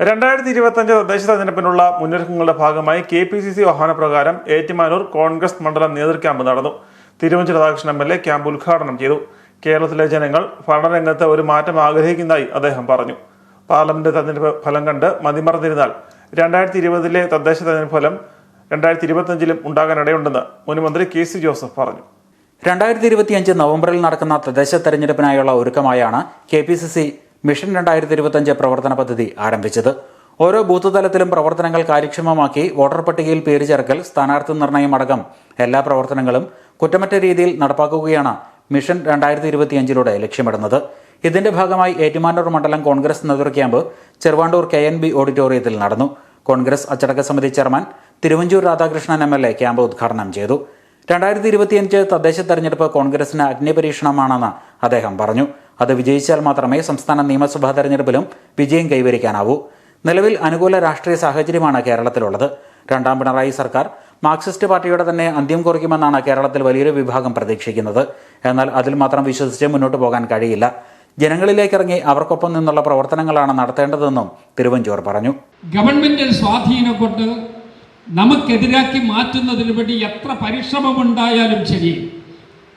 രണ്ടായിരത്തി ഇരുപത്തഞ്ച് തദ്ദേശ തെരഞ്ഞെടുപ്പിനുള്ള മുന്നൊരുക്കങ്ങളുടെ ഭാഗമായി കെ പി സി സി ആഹ്വാനപ്രകാരം ഏറ്റുമാനൂർ കോൺഗ്രസ് മണ്ഡലം നേതൃക്യാമ്പ് നടന്നു. Thiruvanchi Radhakrishnan M L A camp ഉദ്ഘാടനം ചെയ്തു. കേരളത്തിലെ ജനങ്ങൾ ഭരണരംഗത്ത് ഒരു മാറ്റം ആഗ്രഹിക്കുന്നതായി അദ്ദേഹം പറഞ്ഞു. പാർലമെന്റ് തെരഞ്ഞെടുപ്പ് ഫലം കണ്ട് മതിമറന്നിരുന്നാൽ രണ്ടായിരത്തി ഇരുപതിലെ തദ്ദേശ തെരഞ്ഞെടുപ്പ് ഫലം രണ്ടായിരത്തി ഇരുപത്തഞ്ചിലും ഉണ്ടാകാനിടയുണ്ടെന്ന് മുൻമന്ത്രി കെ സി ജോസഫ് പറഞ്ഞു. രണ്ടായിരത്തി ഇരുപത്തിയഞ്ച് നവംബറിൽ നടക്കുന്ന തദ്ദേശ തെരഞ്ഞെടുപ്പിനായുള്ള ഒരുക്കമായാണ് K P C C mission രണ്ടായിരത്തി ഇരുപത്തിയഞ്ച് പ്രവർത്തന പദ്ധതി ആരംഭിച്ചത്. ഓരോ ബൂത്ത് തലത്തിലും പ്രവർത്തനങ്ങൾ കാര്യക്ഷമമാക്കി വോട്ടർ പട്ടികയിൽ പേര് ചേർക്കൽ സ്ഥാനാർത്ഥി നിർണയം അടക്കം എല്ലാ പ്രവർത്തനങ്ങളും കുറ്റമറ്റ രീതിയിൽ നടപ്പാക്കുകയാണ് മിഷൻ രണ്ടായിരത്തി ഇരുപത്തിയഞ്ചിലൂടെ ലക്ഷ്യമിടുന്നത്. ഇതിന്റെ ഭാഗമായി ഏറ്റുമാനൂർ മണ്ഡലം കോൺഗ്രസ് നേതൃ camp Cheruvandoor K N B ഓഡിറ്റോറിയത്തിൽ നടന്നു. കോൺഗ്രസ് അച്ചടക്ക സമിതി chairman Thiruvanchoor Radhakrishnan M L A camp ഉദ്ഘാടനം ചെയ്തു. രണ്ടായിരത്തി ഇരുപത്തിയഞ്ച് തദ്ദേശ തെരഞ്ഞെടുപ്പ് കോൺഗ്രസിന് അഗ്നിപരീക്ഷണമാണെന്ന് അദ്ദേഹം പറഞ്ഞു. അത് വിജയിച്ചാൽ മാത്രമേ സംസ്ഥാന നിയമസഭാ തെരഞ്ഞെടുപ്പിലും വിജയം കൈവരിക്കാനാവൂ. നിലവിൽ അനുകൂല രാഷ്ട്രീയ സാഹചര്യമാണ് കേരളത്തിലുള്ളത്. രണ്ടാം പിണറായി സർക്കാർ മാർക്സിസ്റ്റ് പാർട്ടിയുടെ തന്നെ അന്ത്യം കുറിക്കുമെന്നാണ് കേരളത്തിൽ വലിയൊരു വിഭാഗം പ്രതീക്ഷിക്കുന്നത്. എന്നാൽ അതിൽ മാത്രം വിശ്വസിച്ച് മുന്നോട്ട് പോകാൻ കഴിയില്ല. ജനങ്ങളിലേക്കിറങ്ങി അവർക്കൊപ്പം നിന്നുള്ള പ്രവർത്തനങ്ങളാണ് നടത്തേണ്ടതെന്നും തിരുവഞ്ചൂർ പറഞ്ഞു. ഗവൺമെന്റിൽ സ്വാധീനം കൊണ്ട് നമുക്കെതിരാക്കി മാറ്റുന്നതിന് വേണ്ടി എത്ര പരിശ്രമമുണ്ടായാലും ശരി.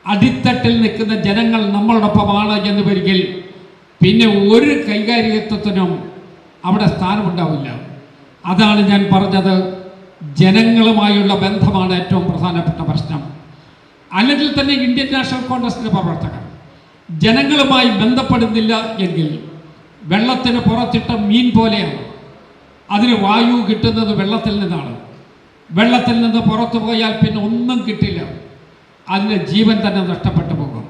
അടിത്തട്ടിൽ നിൽക്കുന്ന ജനങ്ങൾ നമ്മളോടൊപ്പമാണ് എന്ന് വരികിൽ പിന്നെ ഒരു കൈകാര്യത്വത്തിനും അവിടെ സ്ഥാനമുണ്ടാവില്ല. അതാണ് ഞാൻ പറഞ്ഞത്. ജനങ്ങളുമായുള്ള ബന്ധമാണ് ഏറ്റവും പ്രധാനപ്പെട്ട പ്രശ്നം. അല്ലെങ്കിൽ തന്നെ ഇന്ത്യൻ നാഷണൽ കോൺഗ്രസിന്റെ പ്രവർത്തകർ. ജനങ്ങളുമായി ബന്ധപ്പെടുന്നില്ല എങ്കിൽ വെള്ളത്തിന് പുറത്തിട്ട മീൻ പോലെയാണ്. അതിന് വായു കിട്ടുന്നത് വെള്ളത്തിൽ നിന്നാണ്. വെള്ളത്തിൽ നിന്ന് പുറത്തു പോയാൽ പിന്നെ ഒന്നും കിട്ടില്ല. അതിന് ജീവൻ തന്നെ നഷ്ടപ്പെട്ടു പോകും.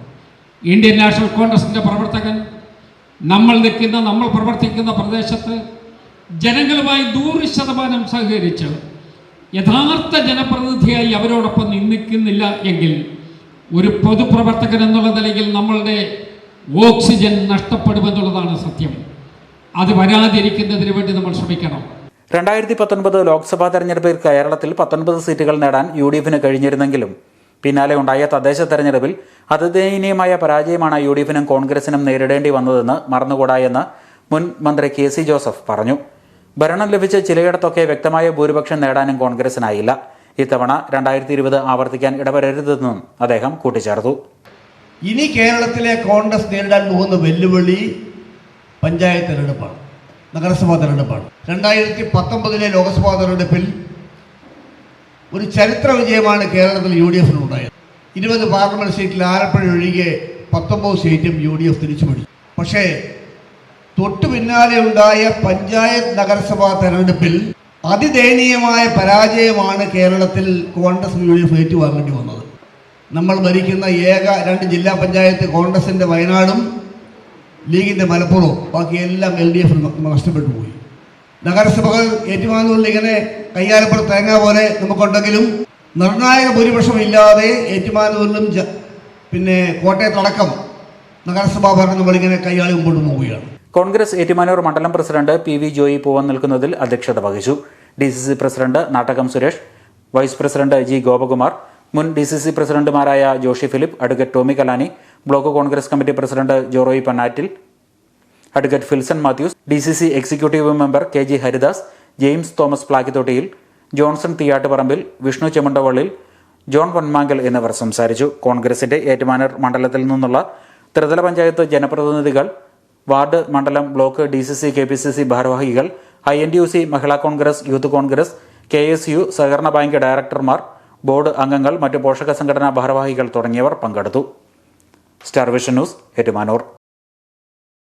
ഇന്ത്യൻ നാഷണൽ കോൺഗ്രസിന്റെ പ്രവർത്തകൻ നമ്മൾ നിൽക്കുന്ന നമ്മൾ പ്രവർത്തിക്കുന്ന പ്രദേശത്ത് ജനങ്ങളുമായി നൂറ് ശതമാനം സഹകരിച്ച് യഥാർത്ഥ ജനപ്രതിനിധിയായി അവരോടൊപ്പം നിന്നിക്കുന്നില്ല എങ്കിൽ ഒരു പൊതുപ്രവർത്തകൻ എന്നുള്ള നിലയിൽ നമ്മളുടെ ഓക്സിജൻ നഷ്ടപ്പെടുമെന്നുള്ളതാണ് സത്യം. അത് വരാതിരിക്കുന്നതിന് വേണ്ടി നമ്മൾ ശ്രമിക്കണം. രണ്ടായിരത്തി പത്തൊൻപത് ലോക്സഭാ തെരഞ്ഞെടുപ്പിൽ കേരളത്തിൽ പത്തൊൻപത് സീറ്റുകൾ നേടാൻ യു ഡി എഫിന് കഴിഞ്ഞിരുന്നെങ്കിലും പിന്നാലെ ഉണ്ടായ തദ്ദേശ തെരഞ്ഞെടുപ്പിൽ അതിദയനീയമായ പരാജയമാണ് യു ഡി എഫിനും കോൺഗ്രസിനും നേരിടേണ്ടി വന്നതെന്ന് മറന്നുകൂടാ എന്ന് മുൻ മന്ത്രി കെ സി ജോസഫ് പറഞ്ഞു. ഭരണം ലഭിച്ച ചിലയിടത്തൊക്കെ വ്യക്തമായ ഭൂരിപക്ഷം നേടാനും കോൺഗ്രസിനായില്ല. ഇത്തവണ രണ്ടായിരത്തി ഇരുപത് ആവർത്തിക്കാൻ ഇടവരരുതെന്നും അദ്ദേഹം കൂട്ടിച്ചേർത്തു. ഇനി കേരളത്തിലെ കോൺഗ്രസ് നേരിടാൻ പോകുന്ന വെല്ലുവിളി പഞ്ചായത്ത് തെരഞ്ഞെടുപ്പാണ് നഗരസഭാ തെരഞ്ഞെടുപ്പാണ്. രണ്ടായിരത്തി പത്തൊമ്പതിലെ ലോക്സഭാ തെരഞ്ഞെടുപ്പിൽ ഒരു ചരിത്ര വിജയമാണ് കേരളത്തിൽ യു ഡി എഫിന് ഉണ്ടായത്. ഇരുപത് പാർലമെന്റ് സീറ്റിൽ ആലപ്പുഴ ഒഴികെ പത്തൊമ്പത് സീറ്റും യു ഡി എഫ് തിരിച്ചു പിടിച്ചു. പക്ഷേ തൊട്ടു പിന്നാലെ ഉണ്ടായ പഞ്ചായത്ത് നഗരസഭാ തെരഞ്ഞെടുപ്പിൽ അതിദയനീയമായ പരാജയമാണ് കേരളത്തിൽ കോൺഗ്രസ് യു ഡി എഫ് ഏറ്റുവാങ്ങേണ്ടി വന്നത്. നമ്മൾ ഭരിക്കുന്ന ഏക രണ്ട് ജില്ലാ പഞ്ചായത്ത് കോൺഗ്രസിന്റെ വയനാടും ലീഗിന്റെ മലപ്പുറവും ബാക്കിയെല്ലാം എൽ ഡി എഫ് നഷ്ടപ്പെട്ടു പോയി. നഗരസഭകൾ ഏറ്റുമാനൂരിൽ ഇങ്ങനെ കയ്യാലപ്പുറം തേങ്ങ പോലെ നമുക്കുണ്ടെങ്കിലും നിർണായക ഭൂരിപക്ഷം ഇല്ലാതെ ഏറ്റുമാനൂരിലും പിന്നെ കോട്ടയത്തടക്കം നഗരസഭാ ഭരണം നമ്മളിങ്ങനെ കൈയാളി മുമ്പോട്ട് പോവുകയാണ്. കോൺഗ്രസ് ഏറ്റുമാനൂർ മണ്ഡലം പ്രസിഡന്റ് പി വി ജോയി പൂവൻ നിൽക്കുന്നതിൽ അധ്യക്ഷത വഹിച്ചു. D C C president Nattakam Suresh vice president G Gopakumar മുൻ ഡി സി സി പ്രസിഡന്റുമാരായ Joshi Philip advocate Tomy Kalani block Congress committee president Joroy Pannattil advocate Filson Mathews D C C executive member K G Haridas James Thomas Plakkithottiyil Johnson Theeyattuparambil Vishnu Chemmandavallil John Ponmankal എന്നിവർ സംസാരിച്ചു. കോൺഗ്രസിന്റെ ഏറ്റുമാനൂർ മണ്ഡലത്തിൽ നിന്നുള്ള ത്രിതല പഞ്ചായത്ത് ജനപ്രതിനിധികൾ ward മണ്ഡലം block D C C K P C C ഭാരവാഹികൾ I N T U C Mahila Congress youth Congress K S U സഹകരണ ബാങ്ക് ഡയറക്ടർമാർ ബോർഡ് അംഗങ്ങൾ മറ്റ് പോഷക സംഘടനാ ഭാരവാഹികൾ തുടങ്ങിയവർ പങ്കെടുത്തു. Star vision news Ettumanoor.